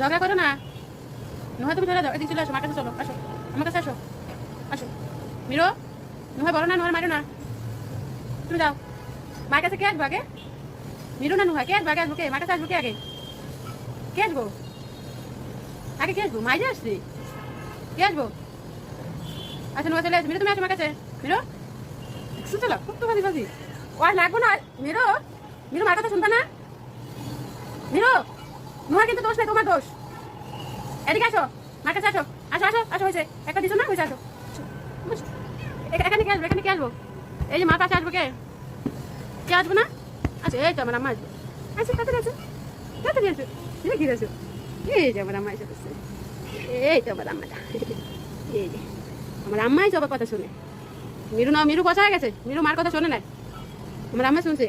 ঝগড়া করো না। নুহা তুমি চলে যাও এদিকে চলে আসো, মার কাছে চলো, আসো। আমার কাছে আসো আসো। মিরো, নুহা বলো না, নুহার মারো না। তুমি যাও মার কাছে কে আসব আগে? মিরো না নুহা? কে আসব আগে? আসব কে? মার কাছে আসব কে আগে? কে আসব? আগে কে আসব? মাইজে আসছি। কে আসব? আচ্ছা নুহা চলে আসো। মিরো, তুমি আসো আমার কাছে। মিরো? চলো খুব তো বাজি বাজি ও আর লাগবো না। মিরো? মিরো, মার কথা শুনবে না? নুহার কিন্তু দোষ নেই, তোমার দোষ। এদিকে আসো, মার কাছে আসো। আসো আসো আসো, হয়েছে। একটা দিছো না? হয়েছে, আসো। এখানে কে আসব? এখানে কে আসব? এই যে মার কাছে আসব কে? কে আসব না? আচ্ছা এই তো আমার আম্মা আসব। আচ্ছা তাড়াতাড়ি আসো। তাড়াতাড়ি আসো। এই কি আসো। এই যে আমার আম্মা এসে। এই তো আমার আম্মাটা। এই যে। আমার আম্মাই সবার কথা শুনে। মিরু না, মিরু কথা হয়ে গেছে। মিরু মার কথা শোনে না আমার আম্মা শুনছে।